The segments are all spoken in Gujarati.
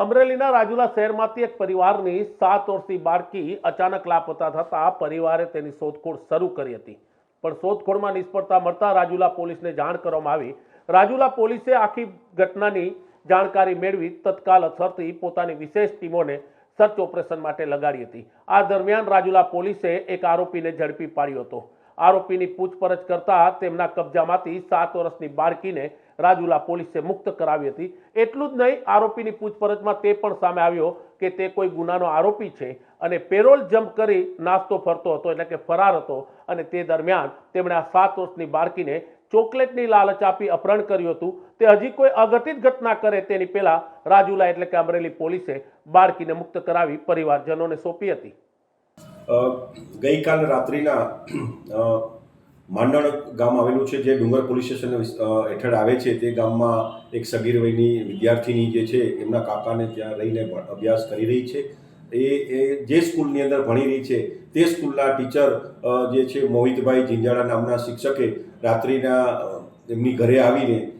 અમરેલીના રાજુલા શહેરમાંથી એક પરિવારની સાત વર્ષની બાળકી અચાનક લાપતા થતા પરિવારે તેની શોધખોળ શરૂ કરી હતી. પણ શોધખોળમાં નિષ્ફળતા મળતા રાજુલા પોલીસને જાણ કરવામાં આવી. રાજુલા પોલીસે આખી ઘટનાની જાણકારી મેળવી તત્કાલ અસરથી પોતાની વિશેષ ટીમોને સર્ચ ઓપરેશન માટે લગાડી હતી. આ દરમિયાન રાજુલા પોલીસે એક આરોપીને ઝડપી પાડ્યો હતો. આરોપીની પૂછપરછ કરતા તેમના કબજામાંથી સાત વર્ષની બાળકીને રાજુલા પોલીસે મુક્ત કરાવી હતી. એટલું જ નહીં, આરોપીની પૂછપરછમાં તે પણ સામે આવ્યો કે તે કોઈ ગુનાનો આરોપી છે અને પેરોલ જમ્પ કરી નાસ્તો ફરતો હતો, એટલે કે ફરાર હતો અને તે દરમિયાન તેમણે આ સાત વર્ષની બાળકીને ચોકલેટની લાલચ આપી અપહરણ કર્યું હતું. તે હજી કોઈ અઘટિત ઘટના કરે તેની પહેલા રાજુલા એટલે કે અમરેલી પોલીસે બાળકીને મુક્ત કરાવી પરિવારજનોને સોંપી હતી. ગઈકાલ રાત્રિના માંડણ ગામ આવેલું છે, જે ડુંગર પોલીસ સ્ટેશન હેઠળ આવે છે, તે ગામમાં એક સગીર વયની વિદ્યાર્થીની જે છે, એમના કાકાને ત્યાં રહીને અભ્યાસ કરી રહી છે. એ એ જે સ્કૂલની અંદર ભણી રહી છે, તે સ્કૂલના ટીચર જે છે, મોહિતભાઈ જિંજાળા નામના શિક્ષકે રાત્રિના એમની ઘરે આવીને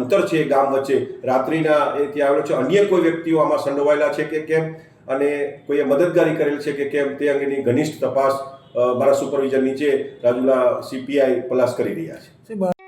અંતર છે ગામ વચ્ચે. રાત્રિના એ ત્યાં આવેલો છે. અન્ય કોઈ વ્યક્તિઓ આમાં સંડોવાયેલા છે કે કેમ? અને કોઈએ મદદગારી કરેલ છે કે કેમ? તે અંગેની ઘનિષ્ઠ તપાસ મારા સુપરવિઝન નીચે રાજુલા સીપીઆઈ પલાસ કરી રહ્યા છે.